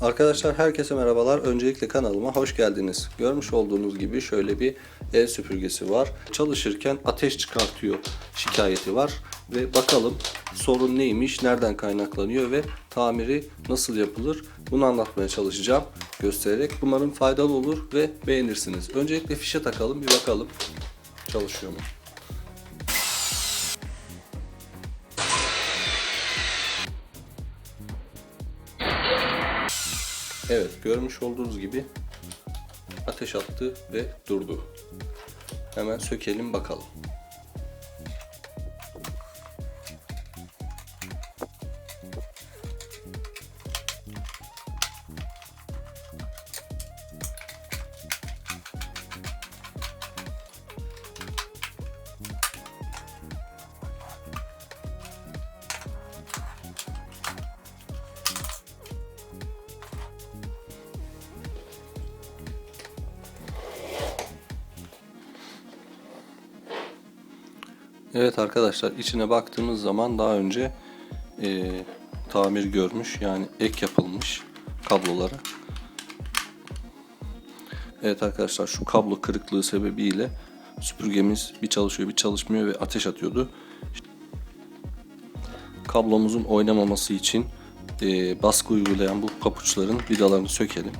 Arkadaşlar herkese merhabalar. Öncelikle kanalıma hoş geldiniz. Görmüş olduğunuz gibi şöyle bir el süpürgesi var. Çalışırken ateş çıkartıyor şikayeti var. Ve bakalım sorun neymiş, nereden kaynaklanıyor ve tamiri nasıl yapılır bunu anlatmaya çalışacağım. Göstererek umarım faydalı olur ve beğenirsiniz. Öncelikle fişe takalım bir bakalım çalışıyor mu? Evet görmüş olduğunuz gibi ateş attı ve durdu. Hemen sökelim bakalım. Evet arkadaşlar içine baktığımız zaman daha önce e, tamir görmüş yani ek yapılmış kabloları. Evet arkadaşlar şu kablo kırıklığı sebebiyle süpürgemiz bir çalışıyor bir çalışmıyor ve ateş atıyordu. Kablomuzun oynamaması için e, baskı uygulayan bu papuçların vidalarını sökelim.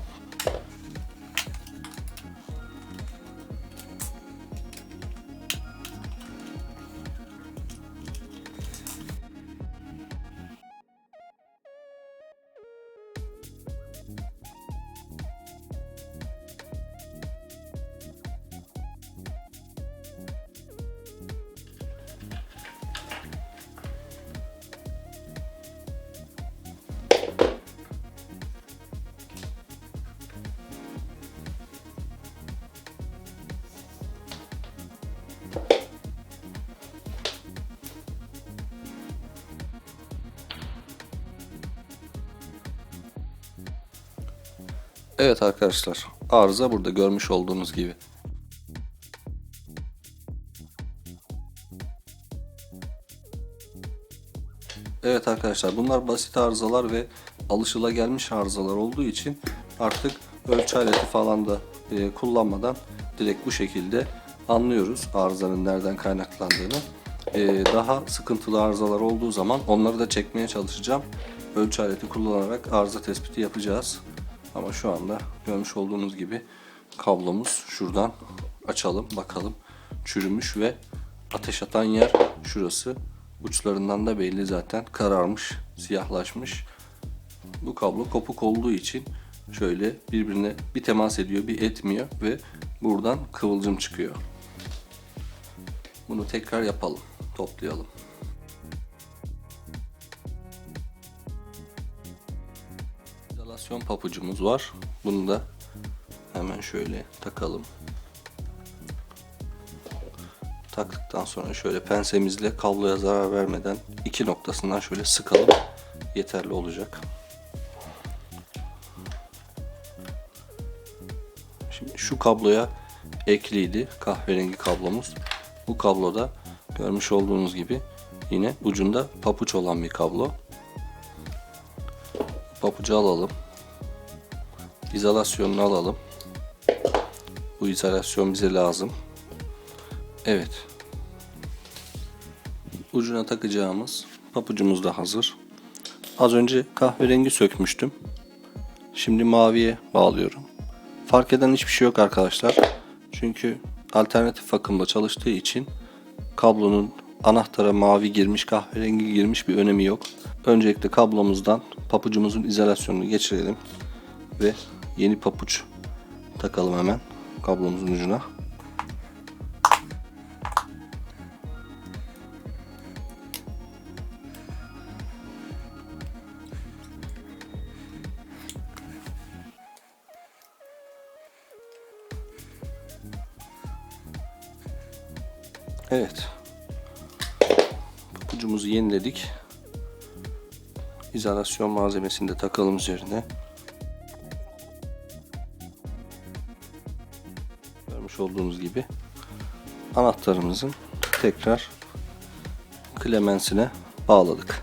Evet arkadaşlar arıza burada görmüş olduğunuz gibi. Evet arkadaşlar bunlar basit arızalar ve alışılagelmiş arızalar olduğu için artık ölçü aleti falan da e, kullanmadan direkt bu şekilde anlıyoruz arızanın nereden kaynaklandığını. E, daha sıkıntılı arızalar olduğu zaman onları da çekmeye çalışacağım. Ölçü aleti kullanarak arıza tespiti yapacağız. Ama şu anda görmüş olduğunuz gibi kablomuz şuradan açalım bakalım çürümüş ve ateş atan yer şurası. Uçlarından da belli zaten kararmış, siyahlaşmış. Bu kablo kopuk olduğu için şöyle birbirine bir temas ediyor, bir etmiyor ve buradan kıvılcım çıkıyor. Bunu tekrar yapalım, toplayalım. İzolasyon papucumuz var. Bunu da hemen şöyle takalım. Taktıktan sonra şöyle pensemizle kabloya zarar vermeden iki noktasından şöyle sıkalım. Yeterli olacak. Şimdi şu kabloya ekliydi kahverengi kablomuz. Bu kabloda görmüş olduğunuz gibi yine ucunda papuç olan bir kablo. Papucu alalım. İzolasyonunu alalım. Bu izolasyon bize lazım. Evet. Ucuna takacağımız papucumuz da hazır. Az önce kahverengi sökmüştüm. Şimdi maviye bağlıyorum. Fark eden hiçbir şey yok arkadaşlar. Çünkü alternatif akımda çalıştığı için kablonun anahtara mavi girmiş, kahverengi girmiş bir önemi yok. Öncelikle kablomuzdan papucumuzun izolasyonunu geçirelim ve yeni papuç takalım hemen kablomuzun ucuna. Evet. Papucumuzu yeniledik. İzolasyon malzemesini de takalım üzerine. Görmüş olduğunuz gibi anahtarımızın tekrar klemensine bağladık.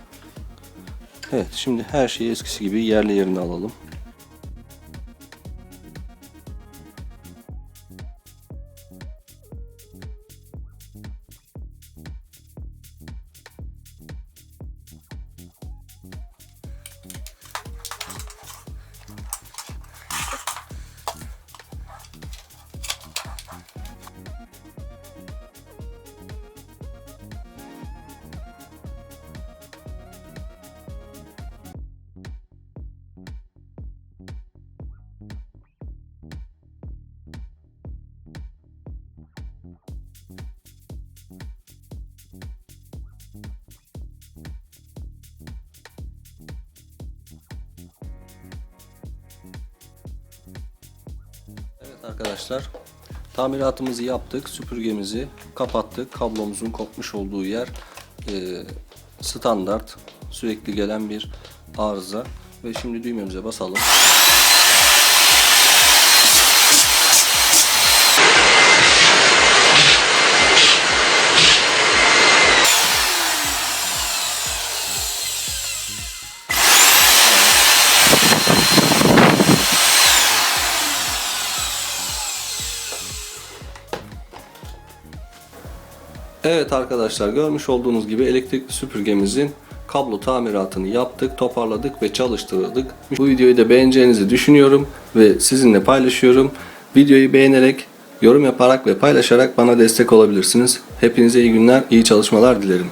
Evet şimdi her şeyi eskisi gibi yerli yerine alalım. Arkadaşlar tamiratımızı yaptık. Süpürgemizi kapattık. Kablomuzun kopmuş olduğu yer e, standart sürekli gelen bir arıza. Ve şimdi düğmemize basalım. Evet arkadaşlar görmüş olduğunuz gibi elektrikli süpürgemizin kablo tamiratını yaptık, toparladık ve çalıştırdık. Bu videoyu da beğeneceğinizi düşünüyorum ve sizinle paylaşıyorum. Videoyu beğenerek, yorum yaparak ve paylaşarak bana destek olabilirsiniz. Hepinize iyi günler, iyi çalışmalar dilerim.